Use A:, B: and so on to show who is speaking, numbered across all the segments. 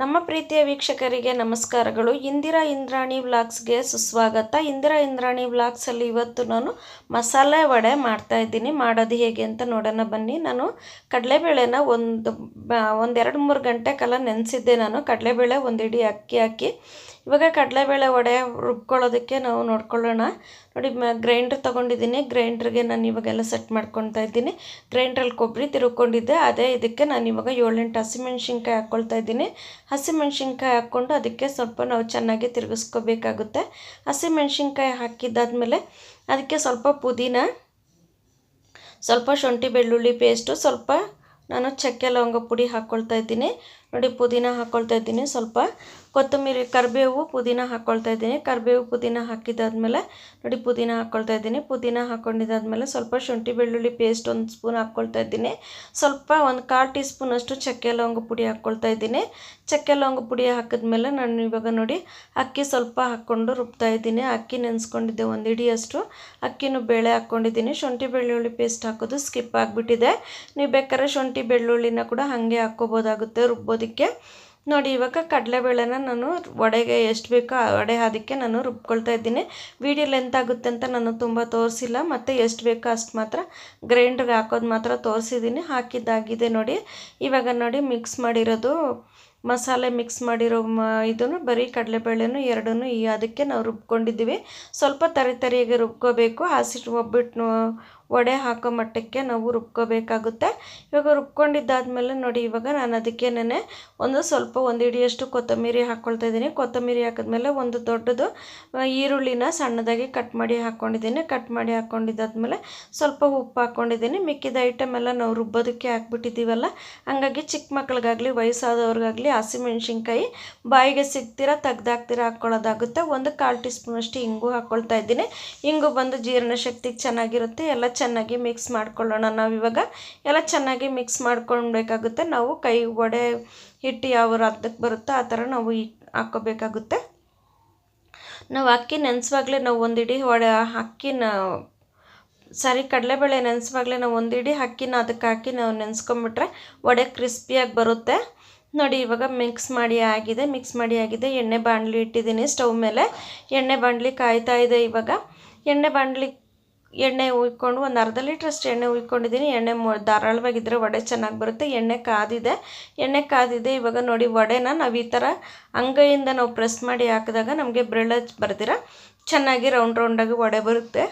A: ನಮ್ಮ ಪ್ರೀತಿಯ ವೀಕ್ಷಕರಿಗೆ ನಮಸ್ಕಾರಗಳು. ಇಂದಿರಾ ಇಂದ್ರಾಣಿ ವ್ಲಾಗ್ಸ್ಗೆ ಸುಸ್ವಾಗತ. ಇಂದಿರಾ ಇಂದ್ರಾಣಿ ವ್ಲಾಗ್ಸಲ್ಲಿ ಇವತ್ತು ನಾನು ಮಸಾಲೆ ವಡೆ ಮಾಡ್ತಾ ಇದ್ದೀನಿ. ಮಾಡೋದು ಹೇಗೆ ಅಂತ ನೋಡೋಣ ಬನ್ನಿ. ನಾನು ಕಡಲೆಬೇಳೆನ ಒಂದು ಒಂದೆರಡು ಮೂರು ಗಂಟೆ ಕಾಲ ನೆನೆಸಿದ್ದೆ ನಾನು. ಕಡಲೆಬೇಳೆ ಒಂದು ಇಡೀ ಅಕ್ಕಿ ಹಾಕಿ. ಇವಾಗ ಕಡಲೆಬೇಳೆ ವಡೆ ರುಬ್ಕೊಳ್ಳೋದಕ್ಕೆ ನಾವು ನೋಡ್ಕೊಳ್ಳೋಣ. ನೋಡಿ ಗ್ರೈಂಡ್ರ್ ತೊಗೊಂಡಿದ್ದೀನಿ. ಗ್ರೈಂಡ್ರಿಗೆ ನಾನು ಇವಾಗೆಲ್ಲ ಸೆಟ್ ಮಾಡ್ಕೊತಾ ಇದ್ದೀನಿ. ಗ್ರೈಂಡ್ರಲ್ಲಿ ಕೊಬ್ಬರಿ ತಿರುಕೊಂಡಿದ್ದೆ ಅದೇ ಇದಕ್ಕೆ ನಾನು ಇವಾಗ ಏಳೆಂಟು ಹಸಿಮೆಣ್ಸಿನ್ಕಾಯಿ ಹಾಕ್ಕೊಳ್ತಾ ಇದ್ದೀನಿ. ಹಸಿಮೆಣ್ಸಿನ್ಕಾಯಿ ಹಾಕ್ಕೊಂಡು ಅದಕ್ಕೆ ಸ್ವಲ್ಪ ನಾವು ಚೆನ್ನಾಗಿ ತಿರುಗಿಸ್ಕೋಬೇಕಾಗುತ್ತೆ. ಹಸಿಮೆಣ್ಸಿನ್ಕಾಯಿ ಹಾಕಿದ್ದಾದಮೇಲೆ ಅದಕ್ಕೆ ಸ್ವಲ್ಪ ಪುದೀನ, ಸ್ವಲ್ಪ ಶುಂಠಿ ಬೆಳ್ಳುಳ್ಳಿ ಪೇಸ್ಟು ಸ್ವಲ್ಪ ನಾನು ಚಕ್ಕೆ ಲವಂಗ ಪುಡಿ ಹಾಕ್ಕೊಳ್ತಾ ಇದ್ದೀನಿ. ನೋಡಿ, ಪುದೀನ ಹಾಕ್ಕೊಳ್ತಾ ಇದ್ದೀನಿ. ಸ್ವಲ್ಪ ಕೊತ್ತಂಬರಿ, ಕರಿಬೇವು ಪುದೀನ ಹಾಕ್ಕೊಳ್ತಾ ಇದ್ದೀನಿ. ಕರಿಬೇವು ಪುದೀನ ಹಾಕಿದ್ದಾದ್ಮೇಲೆ ನೋಡಿ, ಪುದೀನ ಹಾಕ್ಕೊಳ್ತಾ ಇದ್ದೀನಿ. ಪುದೀನ ಹಾಕ್ಕೊಂಡಿದ್ದಾದ್ಮೇಲೆ ಸ್ವಲ್ಪ ಶುಂಠಿ ಬೆಳ್ಳುಳ್ಳಿ ಪೇಸ್ಟ್ ಒಂದು ಸ್ಪೂನ್ ಹಾಕ್ಕೊಳ್ತಾ ಇದ್ದೀನಿ. ಸ್ವಲ್ಪ ಒಂದು ಕಾಲು ಟೀ ಸ್ಪೂನಷ್ಟು ಚಕ್ಕೆ ಲವಂಗ ಪುಡಿ ಹಾಕ್ಕೊಳ್ತಾ ಇದ್ದೀನಿ. ಚಕ್ಕೆ ಲವಂಗ ಪುಡಿ ಹಾಕಿದ್ಮೇಲೆ ನಾನು ಇವಾಗ ನೋಡಿ, ಅಕ್ಕಿ ಸ್ವಲ್ಪ ಹಾಕ್ಕೊಂಡು ರುಬ್ತಾ ಇದ್ದೀನಿ. ಅಕ್ಕಿ ನೆನೆಸ್ಕೊಂಡಿದ್ದೆ ಒಂದು ಇಡಿಯಷ್ಟು. ಅಕ್ಕಿನೂ ಬೇಳೆ ಹಾಕ್ಕೊಂಡಿದ್ದೀನಿ ಶುಂಠಿ ಬೆಳ್ಳುಳ್ಳಿ ಪೇಸ್ಟ್ ಹಾಕೋದು ಸ್ಕಿಪ್ ಆಗಿಬಿಟ್ಟಿದೆ. ನೀವು ಬೇಕಾದ್ರೆ ಶುಂಠಿ ಬೆಳ್ಳುಳ್ಳಿನ ಕೂಡ ಹಾಗೆ ಹಾಕ್ಕೋಬೋದಾಗುತ್ತೆ. ರುಬ್ಬೋದಕ್ಕೆ ನೋಡಿ, ಇವಾಗ ಕಡಲೆಬೇಳೆನ ನಾನು ವಡೆಗೆ ಎಷ್ಟು ಬೇಕೋ ವಡೆ ಅದಕ್ಕೆ ನಾನು ರುಬ್ಕೊಳ್ತಾ ಇದ್ದೀನಿ. ವೀಡಿಯೋ ಲೆಂತ್ ಆಗುತ್ತೆ ಅಂತ ನಾನು ತುಂಬ ತೋರಿಸಿಲ್ಲ. ಮತ್ತು ಎಷ್ಟು ಬೇಕೋ ಅಷ್ಟು ಮಾತ್ರ ಗ್ರೈಂಡ್ರಿಗೆ ಹಾಕೋದು ಮಾತ್ರ ತೋರಿಸಿದ್ದೀನಿ. ಹಾಕಿದ್ದಾಗಿದೆ ನೋಡಿ. ಇವಾಗ ನೋಡಿ ಮಿಕ್ಸ್ ಮಾಡಿರೋದು, ಮಸಾಲೆ ಮಿಕ್ಸ್ ಮಾಡಿರೋ ಮ, ಇದನ್ನು ಬರೀ ಕಡಲೆಬೇಳೆನೂ ಎರಡನ್ನೂ ಈ ಅದಕ್ಕೆ ನಾವು ರುಬ್ಕೊಂಡಿದ್ದೀವಿ. ಸ್ವಲ್ಪ ತರಿ ತರಿಯಾಗಿ ರುಬ್ಕೋಬೇಕು. ಹಸಿಟ್ಟು ಒಬ್ಬಿಟ್ಟು ವಡೆ ಹಾಕೋ ಮಟ್ಟಕ್ಕೆ ನಾವು ರುಬ್ಕೋಬೇಕಾಗುತ್ತೆ. ಇವಾಗ ರುಬ್ಕೊಂಡಿದ್ದಾದಮೇಲೆ ನೋಡಿ, ಇವಾಗ ನಾನು ಅದಕ್ಕೇನೆ ಒಂದು ಸ್ವಲ್ಪ ಒಂದು ಹಿಡಿಯಷ್ಟು ಕೊತ್ತಂಬರಿ ಹಾಕ್ಕೊಳ್ತಾ ಇದ್ದೀನಿ. ಕೊತ್ತಂಬರಿ ಹಾಕಿದ್ಮೇಲೆ ಒಂದು ದೊಡ್ಡದು ಈರುಳ್ಳಿನ ಸಣ್ಣದಾಗಿ ಕಟ್ ಮಾಡಿ ಹಾಕ್ಕೊಂಡಿದ್ದೀನಿ ಕಟ್ ಮಾಡಿ ಹಾಕ್ಕೊಂಡಿದ್ದಾದ್ಮೇಲೆ ಸ್ವಲ್ಪ ಉಪ್ಪು ಹಾಕ್ಕೊಂಡಿದ್ದೀನಿ ಮಿಕ್ಕಿದ ಐಟಮ್ ಎಲ್ಲ ನಾವು ರುಬ್ಬೋದಕ್ಕೆ ಹಾಕ್ಬಿಟ್ಟಿದ್ದೀವಲ್ಲ, ಹಂಗಾಗಿ ಚಿಕ್ಕ ಮಕ್ಳಿಗಾಗಲಿ, ವಯಸ್ಸಾದವ್ರಿಗಾಗಲಿ, ಹಸಿಮೆಣ್ಸಿನ್ಕಾಯಿ ಬಾಯಿಗೆ ಸಿಗ್ತೀರ, ತೆಗ್ದಾಕ್ತೀರ ಹಾಕ್ಕೊಳ್ಳೋದಾಗುತ್ತೆ. ಒಂದು ಕಾಲು ಟೀ ಸ್ಪೂನಷ್ಟು ಹಿಂಗು ಹಾಕ್ಕೊಳ್ತಾ ಇದ್ದೀನಿ. ಹಿಂಗು ಬಂದು ಜೀರ್ಣಶಕ್ತಿಗೆ ಚೆನ್ನಾಗಿರುತ್ತೆ. ಎಲ್ಲ ಚೆನ್ನಾಗಿ ಮಿಕ್ಸ್ ಮಾಡ್ಕೊಳ್ಳೋಣ ನಾವು ಇವಾಗ. ಎಲ್ಲ ಚೆನ್ನಾಗಿ ಮಿಕ್ಸ್ ಮಾಡ್ಕೊಳ್ಬೇಕಾಗುತ್ತೆ. ನಾವು ಕೈ ಒಡೆ ಹಿಟ್ಟು ಯಾವ ಅರ್ಧಕ್ಕೆ ಬರುತ್ತೋ ಆ ಥರ ನಾವು ಹಾಕ್ಕೋಬೇಕಾಗುತ್ತೆ. ನಾವು ಅಕ್ಕಿ ನೆನೆಸುವಾಗಲೇ ನಾವು ಒಂದು ಇಡೀ ವಡೆ ಅಕ್ಕಿನ, ಸರಿ ಕಡಲೆಬೇಳೆ ನೆನೆಸುವಾಗಲೇ ನಾವು ಒಂದು ಇಡೀ ಅಕ್ಕಿನ ಅದಕ್ಕೆ ಹಾಕಿ ನಾವು ನೆನೆಸ್ಕೊಂಬಿಟ್ರೆ ವಡೆ ಕ್ರಿಸ್ಪಿಯಾಗಿ ಬರುತ್ತೆ. ನೋಡಿ ಇವಾಗ ಮಿಕ್ಸ್ ಮಾಡಿ ಆಗಿದೆ ಮಿಕ್ಸ್ ಮಾಡಿ ಆಗಿದೆ. ಎಣ್ಣೆ ಬಾಣಲಿ ಇಟ್ಟಿದ್ದೀನಿ. ಸ್ಟವ್ ಮೇಲೆ ಎಣ್ಣೆ ಬಾಣಲಿ ಕಾಯ್ತಾ ಇದೆ ಇವಾಗ. ಎಣ್ಣೆ ಬಾಣಲಿ ಎಣ್ಣೆ ಉಯ್ಕೊಂಡು ಒಂದು ಅರ್ಧ ಲೀಟ್ರಷ್ಟು ಎಣ್ಣೆ ಉಯ್ಕೊಂಡಿದ್ದೀನಿ ಎಣ್ಣೆ ಮೊ ಧಾರಾಳವಾಗಿದ್ದರೆ ವಡೆ ಚೆನ್ನಾಗಿ ಬರುತ್ತೆ. ಎಣ್ಣೆ ಕಾದಿದೆ. ಎಣ್ಣೆ ಕಾದಿದೆ. ಇವಾಗ ನೋಡಿ ವಡೆನ ನಾವು ಈ ಥರ ಅಂಗೈಯಿಂದ ನಾವು ಪ್ರೆಸ್ ಮಾಡಿ ಹಾಕಿದಾಗ ನಮಗೆ ಬ್ರೆಳಚ್ ಬರ್ದಿರ. ಚೆನ್ನಾಗಿ ರೌಂಡ್ ರೌಂಡಾಗಿ ವಡೆ ಬರುತ್ತೆ.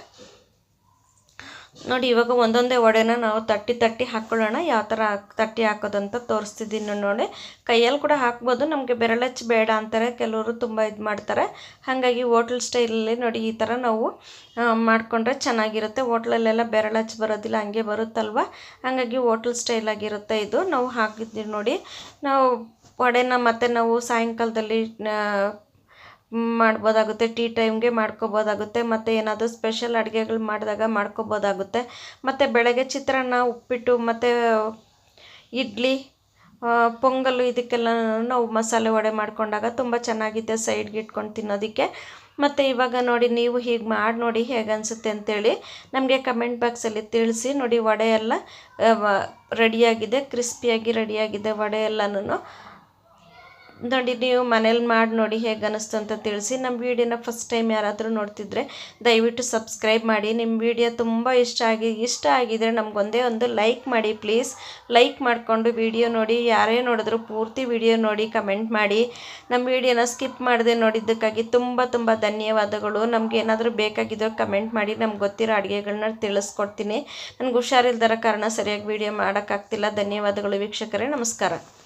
A: ನೋಡಿ, ಇವಾಗ ಒಂದೊಂದೇ ವಡೆನ ನಾವು ತಟ್ಟಿ ತಟ್ಟಿ ಹಾಕ್ಕೊಳ್ಳೋಣ ಯಾವ ಥರ ತಟ್ಟಿ ಹಾಕೋದಂತ ತೋರಿಸ್ತಿದ್ದೀನಿ ನೋಡಿ. ಕೈಯಲ್ಲಿ ಕೂಡ ಹಾಕ್ಬೋದು. ನಮಗೆ ಬೆರಳಚ್ಚು ಬೇಡ ಅಂತಾರೆ. ಕೆಲವರು ತುಂಬ ಇದು ಮಾಡ್ತಾರೆ. ಹಾಗಾಗಿ ಹೋಟ್ಲ್ ಸ್ಟೈಲಲ್ಲಿ ನೋಡಿ, ಈ ಥರ ನಾವು ಮಾಡಿಕೊಂಡ್ರೆ ಚೆನ್ನಾಗಿರುತ್ತೆ. ಹೋಟ್ಲಲ್ಲೆಲ್ಲ ಬೆರಳಚ್ಚು ಬರೋದಿಲ್ಲ, ಹಂಗೆ ಬರುತ್ತಲ್ವ? ಹಾಗಾಗಿ ಹೋಟ್ಲ್ ಸ್ಟೈಲಾಗಿರುತ್ತೆ ಇದು. ನಾವು ಹಾಕಿದ್ದೀವಿ ನೋಡಿ. ನಾವು ವಡೆನ ಮತ್ತು ನಾವು ಸಾಯಂಕಾಲದಲ್ಲಿ ಮಾಡ್ಬೋದಾಗುತ್ತೆ, ಟೀ ಟೈಮ್ಗೆ ಮಾಡ್ಕೋಬೋದಾಗುತ್ತೆ, ಮತ್ತು ಏನಾದರೂ ಸ್ಪೆಷಲ್ ಅಡುಗೆಗಳು ಮಾಡಿದಾಗ ಮಾಡ್ಕೋಬೋದಾಗುತ್ತೆ. ಮತ್ತು ಬೆಳಗ್ಗೆ ಚಿತ್ರಾನ್ನ, ಉಪ್ಪಿಟ್ಟು, ಮತ್ತು ಇಡ್ಲಿ ಪೊಂಗಲ್ಲು ಇದಕ್ಕೆಲ್ಲ ನಾವು ಮಸಾಲೆ ವಡೆ ಮಾಡಿಕೊಂಡಾಗ ತುಂಬ ಚೆನ್ನಾಗಿದೆ ಸೈಡ್ಗೆ ಇಟ್ಕೊಂಡು ತಿನ್ನೋದಕ್ಕೆ. ಮತ್ತು ಇವಾಗ ನೋಡಿ, ನೀವು ಹೀಗೆ ಮಾಡಿ ನೋಡಿ ಹೇಗೆ ಅನಿಸುತ್ತೆ ಅಂತೇಳಿ ನಮಗೆ ಕಮೆಂಟ್ ಬಾಕ್ಸಲ್ಲಿ ತಿಳಿಸಿ ನೋಡಿ ವಡೆ ಎಲ್ಲ ರೆಡಿಯಾಗಿದೆ, ಕ್ರಿಸ್ಪಿಯಾಗಿ ರೆಡಿಯಾಗಿದೆ ವಡೆ ಎಲ್ಲನೂ ನೋಡಿ ನೀವು ಮನೇಲಿ ಮಾಡಿ ನೋಡಿ ಹೇಗೆ ಅನ್ನಿಸ್ತು ಅಂತ ತಿಳಿಸಿ. ನಮ್ಮ ವೀಡಿಯೋನ ಫಸ್ಟ್ ಟೈಮ್ ಯಾರಾದರೂ ನೋಡ್ತಿದ್ರೆ ದಯವಿಟ್ಟು ಸಬ್ಸ್ಕ್ರೈಬ್ ಮಾಡಿ. ನಿಮ್ಮ ವೀಡಿಯೋ ತುಂಬ ಇಷ್ಟ ಆಗಿ, ಇಷ್ಟ ಆಗಿದರೆ ನಮಗೊಂದೇ ಒಂದು ಲೈಕ್ ಮಾಡಿ ಪ್ಲೀಸ್ ಲೈಕ್ ಮಾಡಿಕೊಂಡು ವೀಡಿಯೋ ನೋಡಿ, ಯಾರೇ ನೋಡಿದ್ರು ಪೂರ್ತಿ ವಿಡಿಯೋ ನೋಡಿ ಕಮೆಂಟ್ ಮಾಡಿ. ನಮ್ಮ ವೀಡಿಯೋನ ಸ್ಕಿಪ್ ಮಾಡದೆ ನೋಡಿದ್ದಕ್ಕಾಗಿ ತುಂಬ ತುಂಬ ಧನ್ಯವಾದಗಳು. ನಮ್ಗೆ ಏನಾದರೂ ಬೇಕಾಗಿದ್ದರೂ ಕಮೆಂಟ್ ಮಾಡಿ, ನಮ್ಗೆ ಗೊತ್ತಿರೋ ಅಡುಗೆಗಳನ್ನ ತಿಳಿಸ್ಕೊಡ್ತೀನಿ. ನನಗೆ ಹುಷಾರಿಲ್ದರ ಕಾರಣ ಸರಿಯಾಗಿ ವೀಡಿಯೋ ಮಾಡೋಕ್ಕಾಗ್ತಿಲ್ಲ ಧನ್ಯವಾದಗಳು ವೀಕ್ಷಕರೇ, ನಮಸ್ಕಾರ.